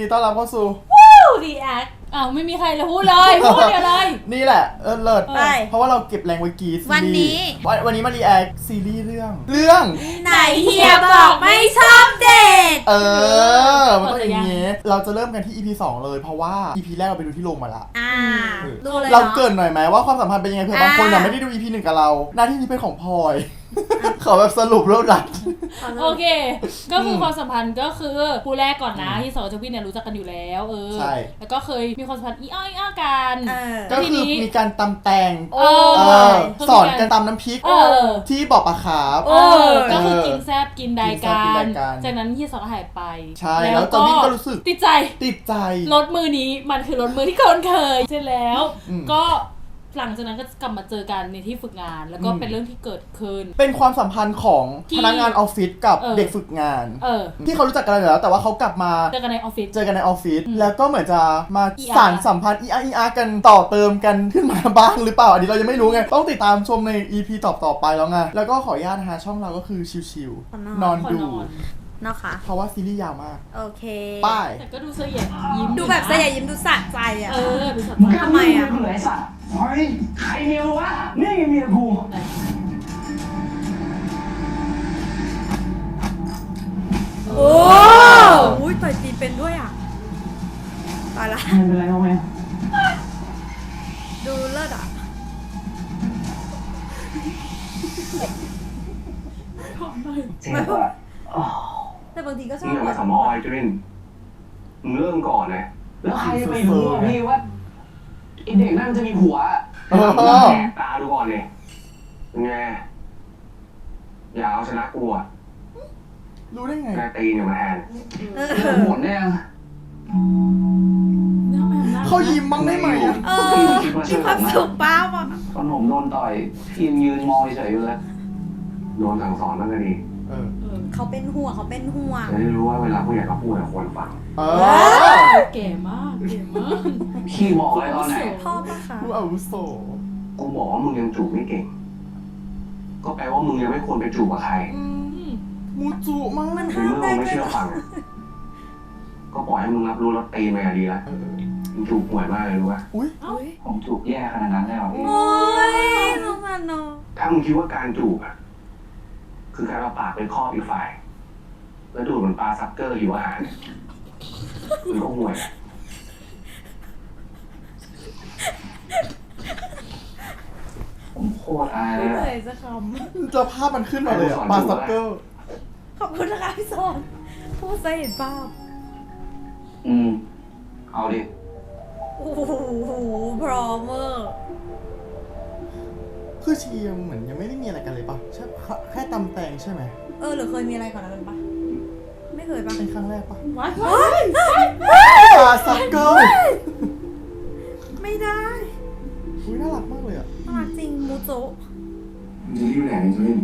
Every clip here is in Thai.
ดีต้อนรับเข้าสู่รีแอคอ้าวไม่มีใครเลยพูดเลยพูดเดียวเลย นี่แหละเออเลิศไป เพราะว่าเราเก็บแรงไว้กรีดซีรีส์วันนี้ วันวันนี้มารีแอคซีรีส์เรื่อง เรื่อง ไหนเฮียบอกไม่ชอบเด็ก เออ มันต้องอย่างงี้ เราจะเริ่มกันที่ EP 2 เลยเพราะว่า EP แรกเราไปดูที่โรงมาละ อ่าเออดูเลยเราเนาะเกรินหน่อยไหมว่าความสัมพันธ์เป็นยังไงเผื่อบางคนอ่าน่ะไม่ได้ดู EP หนึ่งกับเรา หน้าที่นี้เป็นของพลอย ขอแบบสรุปรวบรัด โอเค ก็คือความสัมพันธ์ก็คือคู่แรกก่อนนะที่สองกับเจวินเนี่ยรู้จักกันอยู่แล้วเออ ใช่ แล้วก็เคยมีความสัมพันธ์อีอ้ออีอ้อกันเออก็ทีคือนี้มีการตำแตงโอ้ เอเออคือสอนมีการกันตำน้ำพริก เออ ที่บอกปลาคาร์ฟเออ ก็คือเออกินแซบกินไดกินแซ่บกินกัไดนกันจากนั้นที่สองก็หายไปใช่แล้วเจวินก็รู้สึก ติดใจ ติดใจ รถมือนี้มันคือรถมือที่คนเคยใช่แล้ว อืม ก็ หลังจากนั้นก็กลับมาเจอกันในที่ฝึกงาน แล้วก็อืมเป็นเรื่องที่เกิดขึ้น เป็นความสัมพันธ์ของที่พนักงานออฟฟิศกับเออ เด็กฝึกงาน เออ ที่เขารู้จักกันอยู่แล้ว แต่ว่าเขากลับมาเจอกันในออฟฟิศ เจอกันในออฟฟิศอืมแล้วก็เหมือนจะมา ER สานสัมพันธ์อีอาอีอากันต่อเติมกันขึ้นมาบ้างหรือเปล่า อันนี้เรายังไม่รู้ไง ต้องติดตามชมใน EP ต่อต่อๆไปแล้วไง แล้วก็ขออนุญาตนะฮะช่องเราก็คือชิวขอนอนๆนอนขอดูนอน เนาะค่ะ เพราะว่าซีรีส์ยาวมาก โอเค ป้าย แต่ก็ดูเสียยิ้มดูแบบสยายยิ้มดูสะใจอะ เออดูสัตว์ทำไมอะเหลือไอ้สัตว์เฮ้ยใครเมียวะ นี่ไงเมียกูโอ้อุ้ยต่อยตีเป็นด้วยอะตายละไม่เป็นไรน้องแม่ดูเลิศอะเจ็บอะ แต่บางทีก็ชอมึบงอย่ามาสำออยจุลินมึงเริ่มก่อนเลยแล้วใครจะไปรู้อะพี่ว่าไอเด็กนั่นจะมีผัวอะเออแหกตาดูก่อนเลยเป็นไงอย่าเอาชนะกูอะรู้ได้ไงแกตีนอยู่มาแทนเออเรื่องหมดเนี่ยงเขายิ้มบ้างได้ไหมอะเออมีความสุขป้าว่ะตอนผมโดนต่อยพี่ยังยืนมองเฉยๆอยู่เลยโดนสั่งสอนมันก็ดี เออเขาเป็นห่วงเขาเป็นห่วง จะได้รู้ว่าเวลาผู้ใหญ่เขาพูดอะควรฟังเออเก๋มากเก๋มากพี่บอกอะไรตอนไหนพ่อปะคะรู้อาวุโสกูบอกว่ามึงยังจูบไม่เก่ง ก็แปลว่ามึงยังไม่ควรไปจูบกับใครอืมมูจุมากมันในห้ามเมื่อได้มึงไม่ด้วยเชื่อเหรอฟังอะก็ปล่อยให้มึงรับรู้แล้วตีไปอะดีละเออมึงจูบห่วยมากเลยรู้ป่ะอุ้ยอุ๊ยผมจูบแย่ขนาดนั้นเลยเหรอพี่โอ้ยสงสารน้องถ้ามึงคิดว่าการจูบอะ คือการเอาปากไปครอบอีกฝ่าย แล้วดูดเหมือนปลาซักเกอร์หิวอาหารเนี่ยมึงก็ห่วยอะผมโคตรอายเลไม่ยเคอะยจะคจะภาพมันขึ้นมาเลยอะปาซักเกอร์ำขอบคุณนะคะพี่สอนพูดซะเห็นภาพอืม เอาดิ โอ้โหพร้อมเวอร์ คือชียังเหมือนยังไม่ได้มีอะไรกันเลยปะใช่แค่ตำแตงใช่ไหมเออหรือเคยมีอะไรก่อนนั้นปะไม่เคยปะเป็นครั้งแรกปะว้ายปาซักเกอร์ไม่ได้อุ้ยน่ารักมากเลยอะน่ารักจริงมูโจะมึงจะรีบไหนเนี่ยจุลิน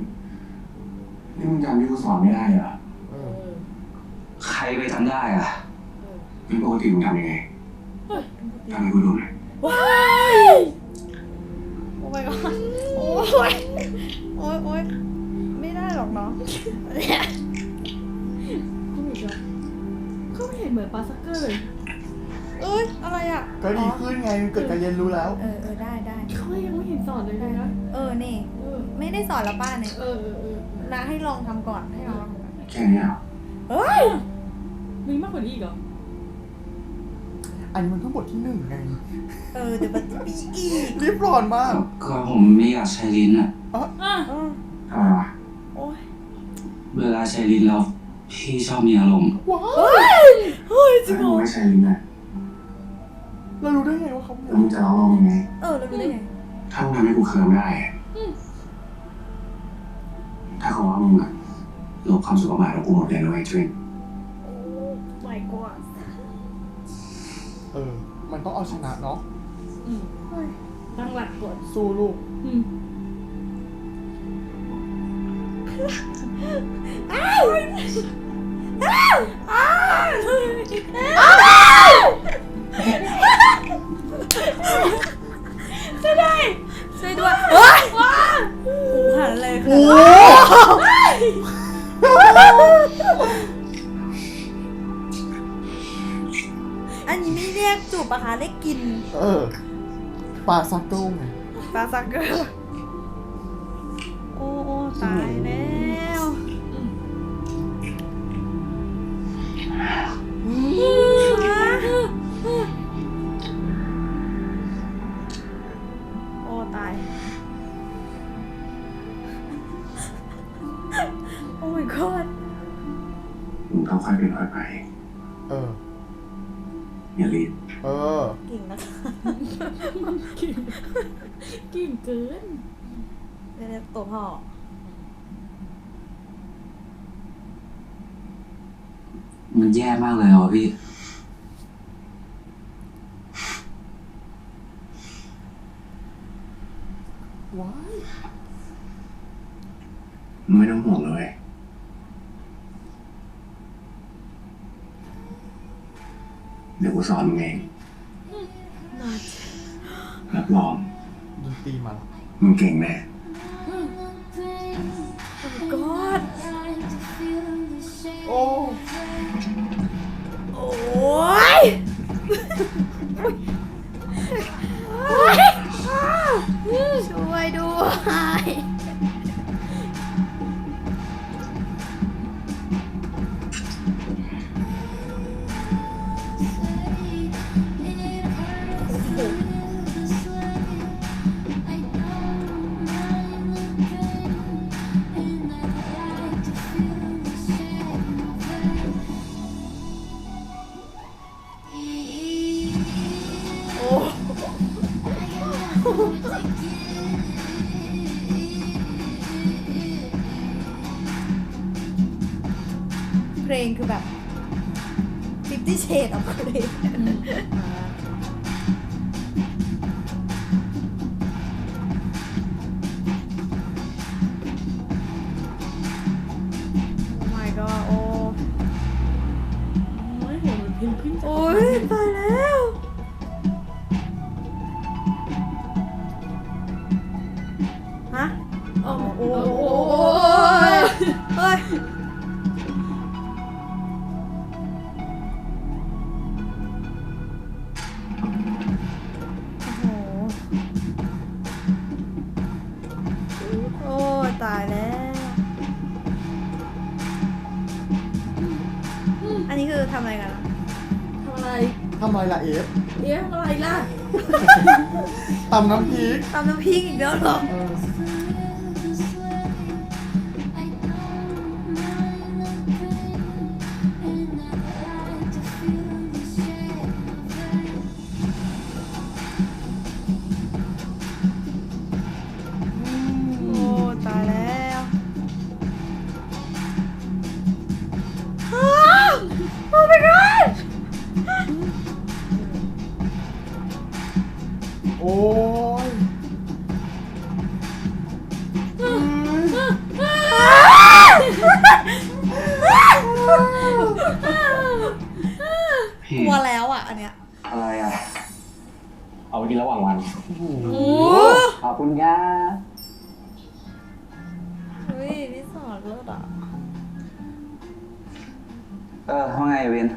นี่มึงจำที่กูสอนไม่ได้เหรอเอเอออใครไปทำได้อะงั้นปกติมึงทำยังไงทำให้กูดูหน่อยว้าย โอ้ my god โอ้ยโอ้ยโอ้ยไม่ได้หรอกเนาะเนี่ยเขาไม่เห็นเขาไม่เห็นเหมือนปลาซักเกอร์เลยเอ้ยอะไรอะก็ดีขึ้นไงเกิดการเรียนรู้แล้ว เออเออได้ได้เขายังไม่เห็นสอนเลยนะเออนี่ เออไม่ได้สอนแล้วป้าเนี่ยเออเออเออนะให้ลองทำก่อนให้ลองทำก่อนแค่เนี้ยเหรอเฮ้ย มีมากกว่านี้อีกเหรอ อันนี้มันเพิ่งบทที่หนึ่งไงเออเดี๋ยวมันจะมีอีกรีบร้อนมากก็ผมไม่อยากใช้ลิ้นอะอะเออทำไมวะโอ้ยเวลาใช้ลิ้นแล้วพี่ชอบมีอารมณ์ว้าเฮ้ยเฮ้ยจริถ้างเหรมึงอไม่ใช่ลิ้นอะเรารู้ได้ไงว่าเขามีแล้วมึงจะร้องร้องยังไงเออเรารู้ได้ไงถ้ามึงทำให้กูเคิร์มได้อะถ้าเขาว่ามึงอะลบความสุขของหมาแล้วกูหมดเลยนะเว้ยจุลินโอ้ ต้องเอาชนะเนาะอืมเฮ้ยตั้งหลักก่อนสู้ลูกอืมช่วยด้วยช่วยด้วยเฮ้ยว้าหูหันเลยโอ้ค่ะ อันนี้ไม่เรียกจูบปะคะเรียกกินเออปลาซักโก้ไงปลาซักเกอร์โอ้โอ้ตาย กิ่งเกินเรียกตัวพ่อมันแย่มากเลยอะพี่ ว้ายมึงไม่ต้องห่วงเลย เดี๋ยวกูสอนมึงเองรับรองดน ตรีมันมึงเก่งแน่ 性が悪、うん ล่ะเอฟเอ๊ะทำอะไรล่ะตำน้ำพริก ตำน้ำพริกอีกแล้วเหรอ เออ อ้ยพี่กลัวแล้วอะ อันเนี้ยอะไรอะ เอาไปกินระหว่างวัน โอ้โหโอ้ขอบคุณย่าเฮ้ยพี่สอนเลิศอะเออว่าไงเวน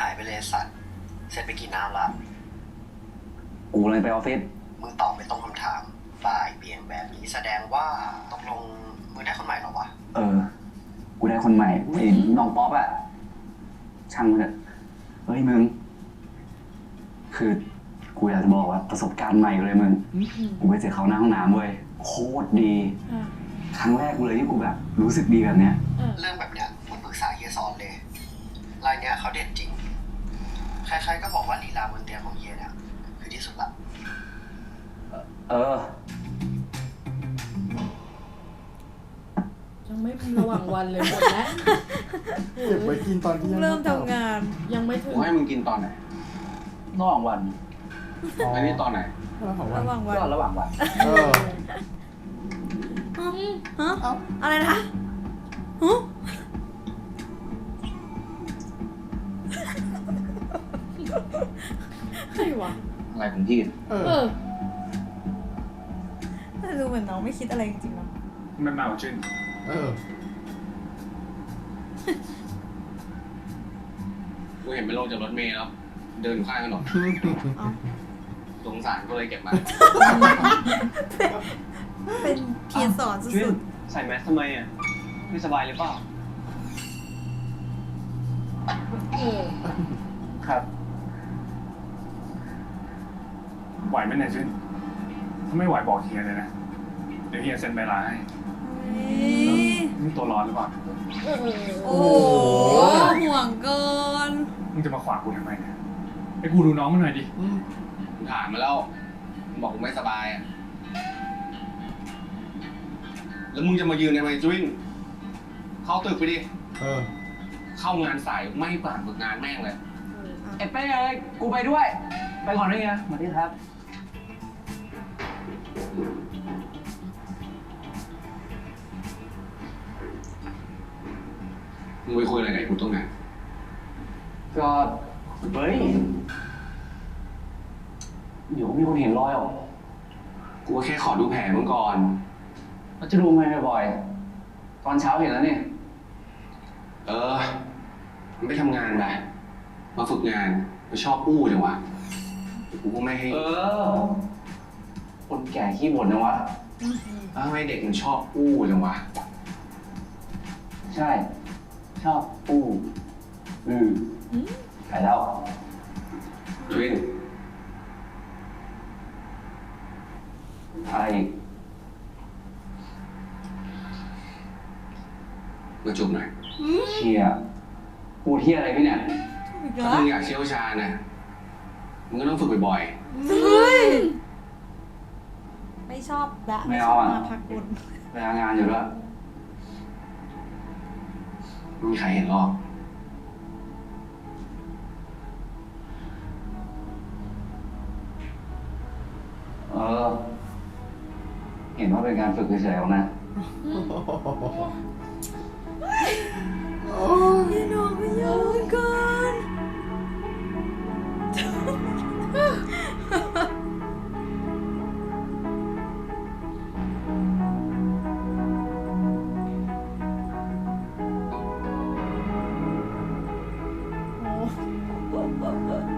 หายไปเลยไอ้สัตว์เสร็จไปกี่น้ำละ กูเลยไปออฟฟิศ แบบนี้แสดงว่าตกลงมึงได้คนใหม่เหรอวะ เออ กูได้คนใหม่ไอ้น้องป๊อปอะช่างมันเถอะเฮ้ยมึง คือ กูอยากจะบอกว่าประสบการณ์ใหม่เลยมึง กูไปเจอเขาหน้าห้องน้ำเว้ย โคตรดีอะครั้งแรกเลยที่กูแบบรู้สึกดีแบบเนี้ยเออเรื่องแบบเนี้ยมึงปรึกษาเฮียสอนเลยรายเนี้ยเขาเด็ดจริง ใครๆก็บอกว่าลีลาบนเตียงของเฮียเนี่ยคือที่สุดละ เออ ไม่ระหว่างวันเลยหมดแล้วเก็บไว้กินตอนที่ยังเริ่มทำงาน ยังไม่ถึงกูให้มึงกินตอนไหนนอกวันอ๋ออันนี้ตอนไหนระหว่างวันระหว่างวันก็ระหว่างวันเออฮะเอ้าอะไรนะฮะใครวะอะไรของพี่เอเอออแต่ดูเหมือนน้องไม่คิดอะไรจริงๆเนาะไม่มาชื่น เออ กูเห็นไปลงจากรถเมล์แล้ว เดินอยู่ข้างถนนเอาสงสารก็เลยเก็บมา เป็นเพียรสอนสุดใส่แมสทำไมอะ ไม่สบายหรือเปล่าเออครับ ไหวไหมเนี่ยชื่นถ้าไม่ไหวบอกเฮียเลยนะ เดี๋ยวเฮียเซ็นใบลาให้ๆเฮ้ย นี่ตัวร้อนหรือเปล่าเออโอ้โหห่วงเกิน มึงจะมาขวางกูทำไมเนี่ยไอ้กูดูน้องมันหน่อยดิอืมกูถามมาแล้วมันบอกกูไม่สบายอะแล้วมึงจะมายืนทำไมจุ้ยเข้าตึกไปดิ เออ เข้างานสายไม่ผ่านฝึกงานแม่งเลยไอ้เป้เอ้ยกูไปด้วย ไปก่อนด้วยไงมาที่ครับ มึงไปคุยอะไรกับไอ้กูตรงไหนก็เฮ้ยเดี๋ยวมีคนเห็นรอยออกกูก็แค่ขอดูแผลมึงก่อนเราจะดูไหมบ่อยๆตอนเช้าเห็นแล้วเนี่ย เออมึงไปทำงานไปมาฝึกงานไปชอบอู้จังวะเดี๋ยวกูก็ไม่ให้ เออ คนแก่ขี้บ่นนะวะแล้วทำไมเด็กมันชอบอู้จังวะ ใช่ ชอบปูอือขายเหล้าทวินอะไรอีกมาจูบหน่อยเชียพูดเที่ยอะไรพี่เนี่ยอีกถ้าแล้วมึงอยากเชี่ยวชาญนะมึงก็ต้องฝึกบ่อยเฮ้ยไม่ชอบละไม่ชเอาอบอะมาพักบุญเวลางานอยู่ด้วยๆ ไม่มีใครเห็นหรอกเออ เห็นว่าเป็นการฝึกเฉยๆหรอกนะ โอ้ยพี่น้อง Oh, oh, oh.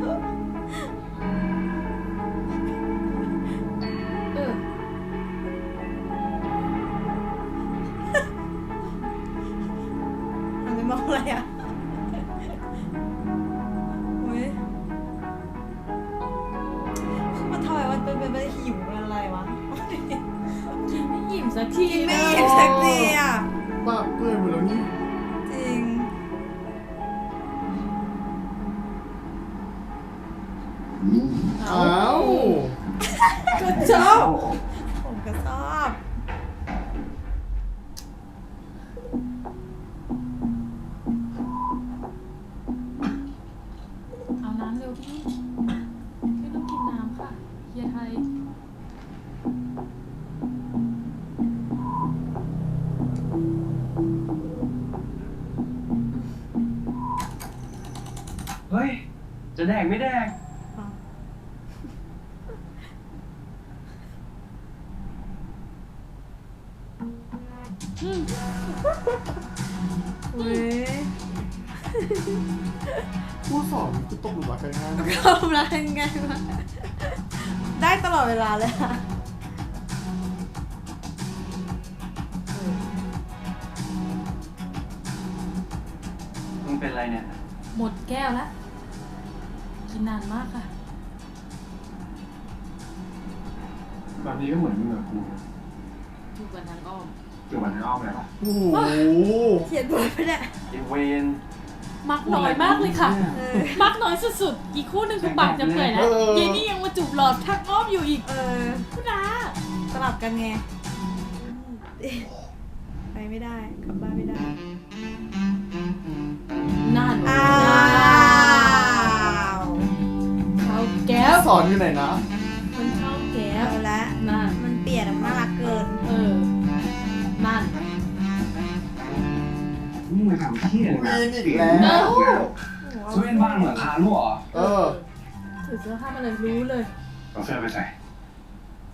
แดกไม่แดกเว้ยผู้สอนคือตกหลุมรักกันง่ายนะกำลังไงวะได้ตลอดเวลาเลยอะมึงเป็นไรเนี่ย หมดแก้วแล้วกิ นนานมากค่ะ แบบนี้ก็เหมือนมึงกับกูถูกกันทางอ้อมเกิดวันนี้อ้อมเลยปะโอ้โหเขียนบทไปเนี่ยไอเวนมักน้อยมากเลยค่ะ เออ มักน้อยสุดๆ อีกคู่หนึ่งคือปากจะเปื่อยแล้วเยนี่ยังมาจูบหลอดทางอ้อมอยู่อีกเออ คุณนาสลับกันไง ไปไม่ได้ กลับบ้านไม่ได้ สอนอยู่ไหนนะ มันเข้าแก้เอาวละ นั่นมันเปลี่ยนมันน่ารักเกิน เออนั่น มึงมาทำเที่ยอะไรวีนอีกแล้ว ช่วยบ้านเหมือนคารั่วเหรอเออ ถือเสื้อผ้ามาเลยรู้เลยเอาเสื้อไปใส่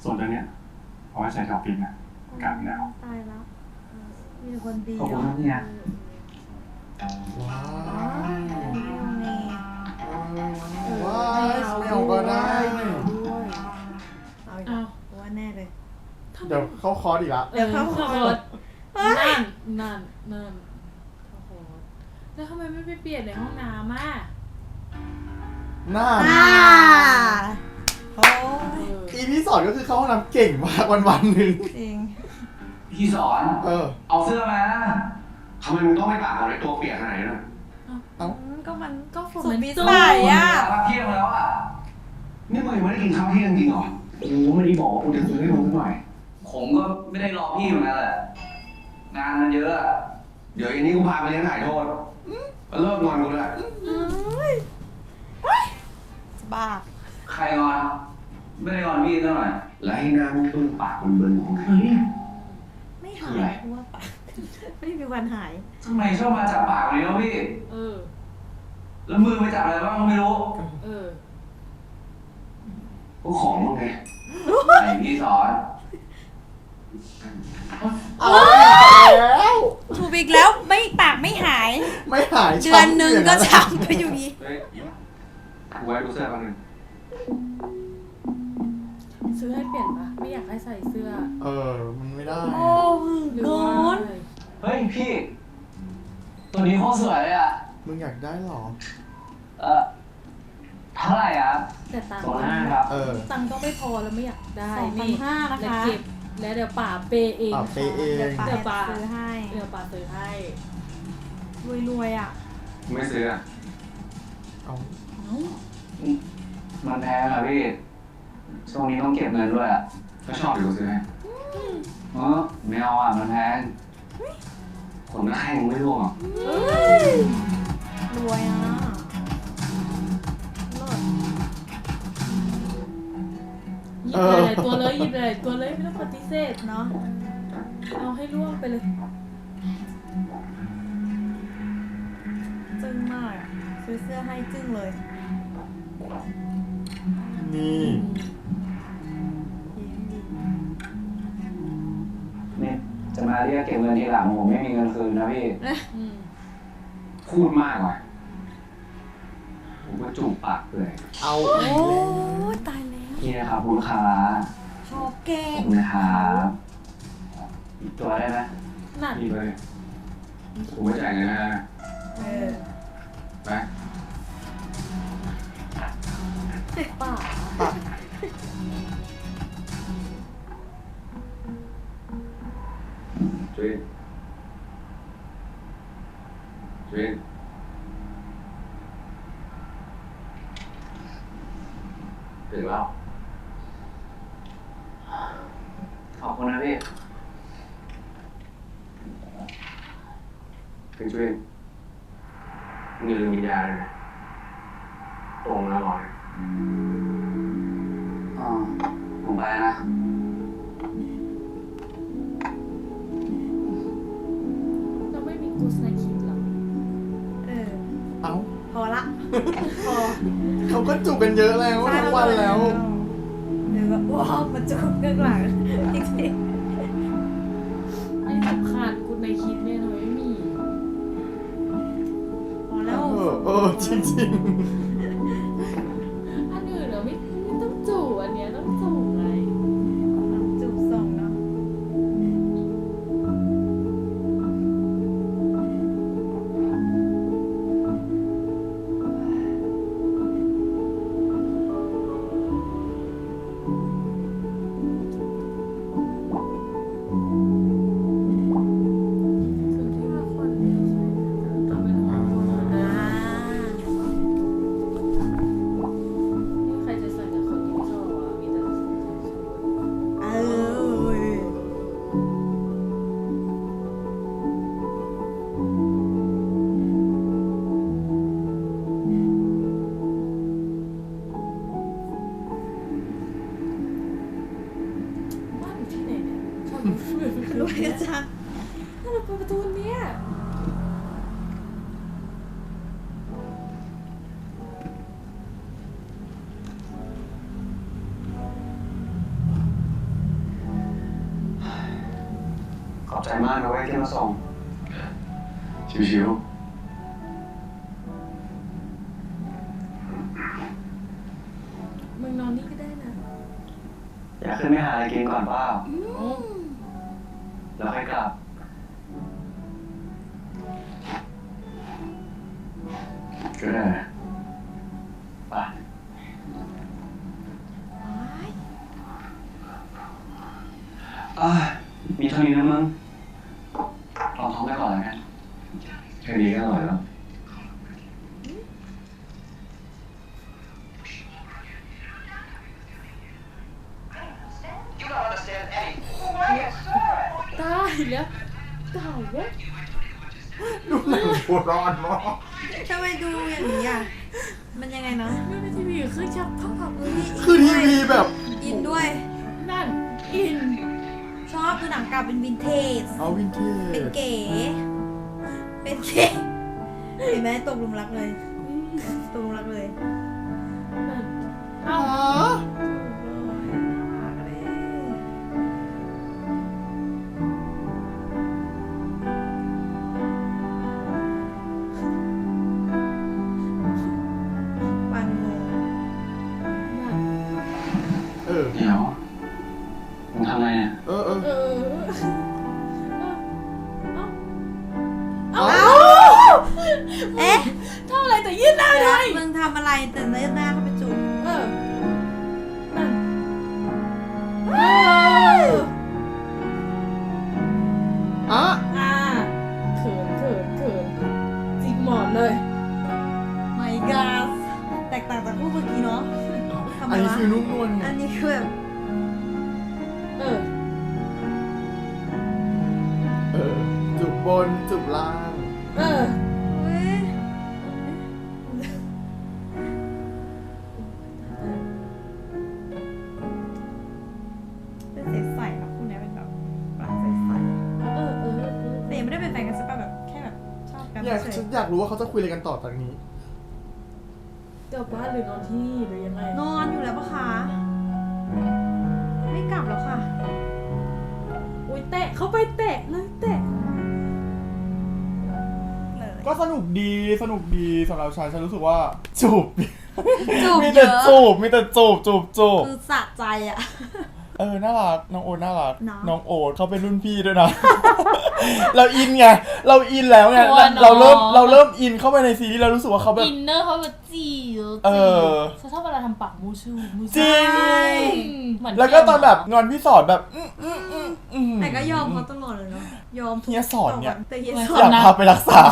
ส่วนตัวเนี้ยเอาไว้ใส่ท็อปปิ้งนะอากาศหนาว ตายแล้วเออมีแต่คนดีขอบคุณเนาะนะเนี่ย ว้าอ๋อว ไม่เอาก็ได้นี่ด้วยเอาอีกเพราะว่าแน่เลย เดี๋ยวเข้าคอร์สอีกละ เดี๋ยวเข้าคอร์สนั่นนั่นนั่นเข้าคอร์สแล้วทำไมไม่ไปเปลี่ยนในห้องน้ำอะหน้า อ่าโอ้เอยออีพี่สอนก็คือเข้าห้องน้ำเก่งมากวันวันๆหนึ่งจริง พี่สอน เออ เอาเสื้อมาทำไมมึงต้องไปตากเอาในตัวเปียกขนาดนี้นะเอ้า ก็มันก็ฝนสุดมันวิตกสัยอะเที่ยงแล้วอะ นี่มึงยังไม่ได้กินข้าวเที่ยงจริงเหรอกูไม่ได้บอกว่ากูจะซื้อให้มึงหน่อย ผมก็ไม่ได้รอพี่เหมือนกันแหละ งานมันเยอะอะเดี๋ยวอันนี้กูพาไปเลี้ยงถ่ายโทษแล้วเลิกงอนกูด้วยบ้าใครงอนไม่ได้งอนพี่เท่าไหร่แล้วให้หน้ามึงตุ้นปากมึงเบิ่นของไงไม่คืหาออะไรยเพราะว่าปากไม่มีวันหายทำไมชอบมาจับปากเลยเนาะพี่ เออ แล้วมือไปจับอะไรบ้างก็ไม่รู้ เออ ก็ของมึงไงไอพี่สอนเอาอีกแล้วถูกอีกแล้วไม่ปากไม่หาย ไม่หายเดือนหนึ่งก็ช้ำช้ำไปอยู่ดีเฮ้ยกูไว้ดูเสื้อแป๊บนึงซื้อให้เปลี่ยนปะไม่อยากให้ใส่เสื้อเออ มันไม่ได้โอ้หรือโกว่านเฮ้ยพี่ ตัวนี้โคตรสวยเลยอะ มึงอยากได้เหรอ เออ เท่าไหร่อะแต่ตังค์สองห้าครับ เออตังค์ก็ไม่พอแล้วไม่อยากได้สองพันนี่ห้านะแล้วคะเก็บแล้วเดี๋ยวป่าเปย์เองป่าเปย์เอง เดี๋ยวเดี๋ยวป้าป่าซื้อให้เดี๋ยวป่าซื้อให้รวยรวยๆอะไม่ซื้ออะเอามันแพงอะพี่ ช่วงนี้ต้องเก็บเงินด้วยอะถ้าชอบเดี๋ยวกูซื้อให้เออไม่เอาอะมันแพงขนหน้าแข้งมึงไม่ร่วงหรอกรวยอะ หยิบหลายๆตัวเลยหยิบหลายๆตัวเลยไม่ต้องปฏิเสธเนาะเอาให้ล่วงไปเลยจึ้งมากอะซื้อเสื้อให้จึ้งเลยนี่ ยิ้มดีนี่จะมาเรียกเก็บเงินทีหลังผมไม่มีเงินคืนนะพี่ อืมพูดมากว่ะกูก็จูบปากเลยเอาโอ้อีกแล้วตายแล้ว นี่นะครับคุณลูกค้าชอบแกล้ของบคุณนะครับอีกตัวได้ไหมนั่นนี่เลยกูไม่จ่ายเงินให้นะเออไปป่าจุ้ยจุ้ยถึงแล้ว ข อบคุณนะพี่ ถึงจุ้ยมึงอย่าลืมกินยาเลยนะตรงแล้วก่อนอ๋อผมไปนะ เราไม่มีกูสไนคิดหรอเออ เอาพอละ พอ เขาก็จูบกันเยอะแล้วทั้งวันแล้วเดี๋ ยวก็ว้าวมาจุกเบื้องหลังจริงไอ้สำคัญกูในคิดเนี่ยเราไม่มีๆพอแล้ว เออเออจริงจ ใจมากนะเว้ยที่มาส่ง ชิวๆนอนนี่ก็ได้นะอยากขึ้นไปหาอะไรกินก่อนเปล่าแล้วค่อยกลับ ก็ได้ไปอะมีเท่านี้นะมึงาเป็นวินเทจ เอาวินเทเป็นจเก๋ เป็นเก๋ เห็นไหมตกหลุมรักเลย ตกหลุมรักเลยนั่นอ๋เอ้าอ ทำไมอันนี้วะคือนุ่มนวลไงอันนี้คือแบบเออเออจุบบนจุบล่าง เออเว้ยเป็นใสๆนะคู่เนี้ยเป็นแบบรักใสเออเออเออๆแต่ยังไม่ได้เป็นแฟนกันใช่ปะแบบแค่แบบชอบกันอยากเฉฉัยนอยากรู้ว่าเขาจะคุยอะไรกันต่อจากนี้ กลับบ้านหรือนอนที่นี่หรือยังไงๆนอนอยู่แล้วปะคะไม่กลับแล้วค่ะ อุ้ยแตะเขาไปแตะเลยแตะเลยก็สนุกดีสนุกดีสำหรับฉันฉันรู้สึกว่าจูบจูบมีเยแต่อะจูบมีแต่จูบจูบจูบคือสะใจอะ เออ น่ารัก น้องโอ๊ตน่ารัก เนอะน้องโอ๊ตเขาเป็นรุ่นพี่ด้วยนะ เราอินไง เราอินแล้วไงตัวน้องเราเริ่ม เราเริ่มอินเข้าไปในซีรีส์เรารู้สึกว่าเขาแบบ อินเนอร์เขาแบบจี๋วเออ ฉันชอบเวลาทำปากมูชูมูชูจริง เหมือนแล้วก็ตอนแบบงอนพี่สอนแบบอื้ออื้ออื้ออื้อ แต่ก็ยอมเขาตลอดเลยเนาะ ยอมทุกเฮียสอนเนี่ย แต่เฮียสออนยากพาไปรักษา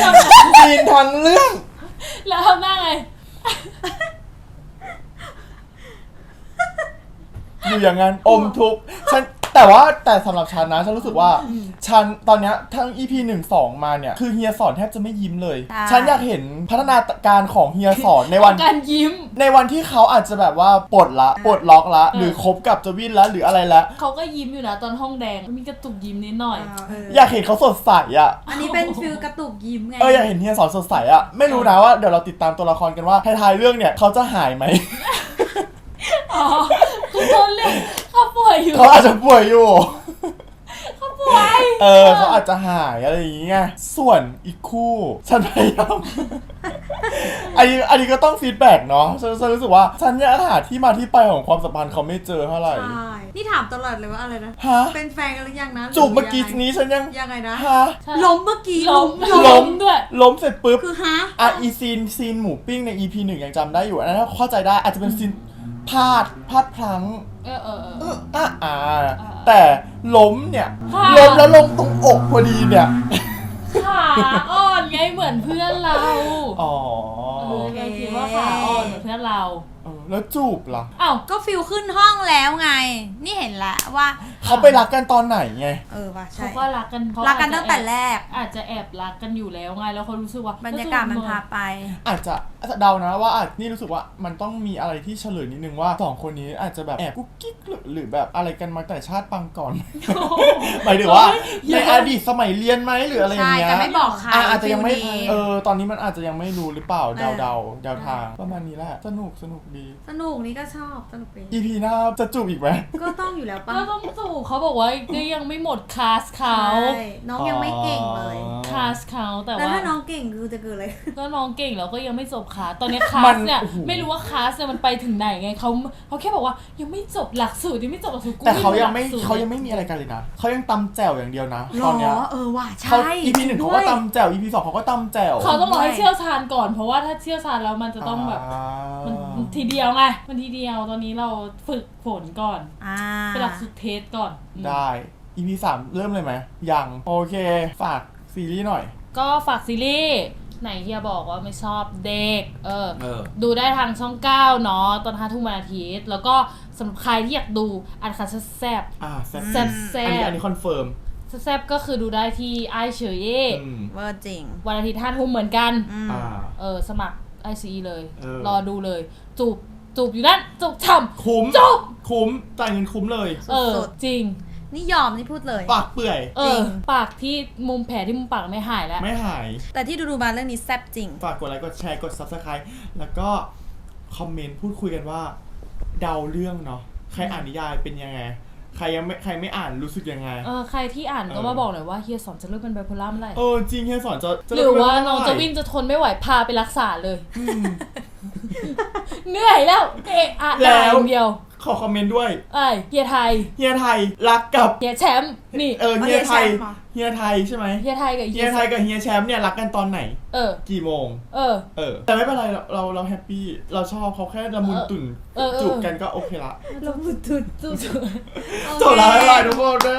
จำได้ จีนทั้งเรื่อง แล้วทำหน้าไง อยู่อย่างนั้นอมทุกข์ฉันแต่ว่าแต่สำหรับฉันนะฉันรู้สึกว่าฉันตอนเนี้ยทั้ง EP 1 2 มาเนี่ยคือเฮียสอนแทบจะไม่ยิ้มเลย ใช่ ฉันอยากเห็นพัฒนาการของเฮียสอนในวัน การยิ้ม ในวันที่เขาอาจจะแบบว่าปลดละปลดล็อกละเออหรือคบกับจวินละหรืออะไรละ เขาก็ยิ้มอยู่นะตอนห้องแดง มีกระตุกยิ้มนิดหน่อยอ่าเอออยากเห็นเขาสดใสอะอันนี้เป็นฟิลกระตุกยิ้มไง เอออยากเห็นเฮียสอนสดใสอะไม่รู้นะว่าเดี๋ยวเราติดตามตัวละครกันว่าท้ายๆเรื่องเนี่ยเขาจะหายไหม อ๋อ คือต้นเรื่องเขาป่วยอยู่เขาอาจจะป่วยอยู่ เขาป่วย เออเขาอาจจะหายอะไรอย่างเงี้ย ส่วนอีกคู่ฉันพยายาม อันนี้อันนี้ก็ต้องฟีดแบ็กเนาะฉันฉันรู้สึกว่า ฉันยังหาที่มาที่ไปของความสัมพันธ์เขาไม่เจอเท่าไหร่ ใช่นี่ถามตลอดเลยว่าอะไรนะ ฮะ เป็นแฟนกันหรือยังนะจูบเมื่อกี้หรืนี้ฉันยัง ยังไงนะฮะใช่ล้มเมื่อกี้ล้มล้มล้มด้วย ล้มเสร็จปุ๊บ คือฮะ อะอีซีนซีนหมูปิ้งใน EP หนึ่งยังจำได้อยู่อันนั้นถ้าเข้าใจได้อาจจะเป็นซีน พลาดพลาดพลั้งเออเออเอเออออะอ่าแต่ล้มเนี่ย ค่ะ ล้มแล้วลงตรงอกพอดีเนี่ย ขาอ่อนไงเหมือนเพื่อนเราอ๋อเออเราคิดว่าขาอ่อนเหมือนเพื่อนเรา เออแล้วจูบล่ะ อ้าว ก็ฟิลขึ้นห้องแล้วไง นี่เห็นแล้วว่า เขาไปรักกันตอนไหนไง เออว่ะใช่เขาก็รักกันเขารักกันตั้งแต่แรก อาจจะแอบรักกันอยู่แล้วไงแล้วเขารู้สึกว่าบรรยากาศมันพาไป อาจจะเดานะว่าอาจนี่รู้สึกว่ามันต้องมีอะไรที่เฉลยนิดนึงว่าสองคนนี้อาจจะแบบแอบกุ๊กกิ๊กหรือหรือแบบอะไรกันมาแต่ชาติปังก่อน หมายถึงว่าในอดีตสมัยเรียนไหมหรืออะไรอย่างใช่เงี้ยแต่ไม่บอกใครอะอาจจะยังไม่ฟิลนี้เออตอนนี้มันอาจจะยังไม่รู้หรือเปล่าเอเดาอเดาเดาทางประมาณนี้แหละสนุกสนุกดี สนุกนี่ก็ชอบสนุกดี EP หน้าจะจูบอีกไหมก็ต้องอยู่แล้วปะก็ต้องสู่เขาบอกว่าก็ยังไม่หมดคลาสเขาใช่น้องยังไม่เก่งเลยคลาสเขาแต่แล้วว่าถ้าน้องเก่งคือจะเกิดอะไรขึ้นก็น้องเก่งแล้วก็ยังไม่จบคลาสตอนนี้คลามัสนเนี่ยโอ้โหไม่รู้ว่าคลาสเนี่ยมันไปถึงไหนไงเขาเขาแค่บอกว่ายังไม่จบหลักสูตรยังไม่จบหลักสูตรกูแต่เขายังไม่รู้หลักสูตรเขายังไม่มีอะไรกันเลยนะเขายังตำแจ่วอย่างเดียวนะหรตอนเนี้ยอเออว่ะเขา ใช่ EP หนึ่งเขาก็ด้วยตำแจ่ว EP สองเขาก็ตำแจ่วเขาต้องรอให้เชี่ยวชาญก่อนเพราะว่าถ้าเชี่ยวชาญแล้วมันจะต้องแบบอ่ามันทีเดียวไงมันทีเดียวตอนนี้เราฝึกฝนก่อนอ่า เป็นหลักสูตรเทสก่อนอืมได้ EP สามเริ่มเลยไหมยังโอเค ฝากซีรีส์หน่อย ก็ฝากซีรีส์ไหนเฮียบอกว่าไม่ชอบเด็ก เออ เออ ดูได้ทางช่องเก้าเนาะตอนห้าทุ่มวันอาทิตย์ แล้วก็สำหรับใครที่อยากดูอันคัดแซ่บอ่าแซ่บแซ่บแซ่อันนี้บอันนี้คอนเฟิร์มแซ่บก็คือดูได้ที่ไอเฉยเย่อืมเวอร์จริง วันอาทิตย์ห้าทุ่มเหมือนกัน อืม อ่า เออ สมัครไอซีเลย เออ รอดูเลย จูบ จูบอยู่นั่น จูบช่ำคุ้มจบ คุ้มจ่ายเงินคุ้มเลย เออ สุด จริง นี่ยอมนี่พูดเลย ปากเปื่อย เอจริองปากที่มุมแผลที่มุมปากไม่หายแล้ว ไม่หาย แต่ที่ดูดูๆมาเรื่องนี้แซ่บจริง ฝากกดไลค์กดแชร์กด subscribe แล้วก็คอมเมนต์พูดคุยกันว่า เดาเรื่องเนาะใครอ่านนิยายเป็นยังไง ใครยังไม่ใครไม่อ่านรู้สึกยังไง เออ ใครที่อ่านก็เออมาบอกหน่อยว่าเฮียสอนจะเลิกเป็นไบโพล่าเมื่อไหร่เออจริงเฮียสอนจะจะหรือว่าเลิกน้องไม่จะได้วินจะทนไม่ไหวพาไปรักษาเลย อืม เหนื่อยแล้วเอะอะแล้ด่าวอย่างเดียว ขอคอมเมนต์ด้วยไอ้ยเฮียไทยเฮียไทยรักกับเฮียแชมป์นี่ เออเอาเฮียไทยเฮียแชมป์เหรอเฮียไทยใช่ไหมเฮียไทยกับเฮียไทยกับเฮียแชมป์เนี่ยรักกันตอนไหน เออ กี่โมง เออ เออ แต่ไม่เป็นไรเราเราเราแฮปปี้เราชอบเขาแค่ละมุนตุ่นเออเออจูบกันก็โอเคละแล้วมุดทุนจูบจบแล้วบ๊ายบายทุกคนนะ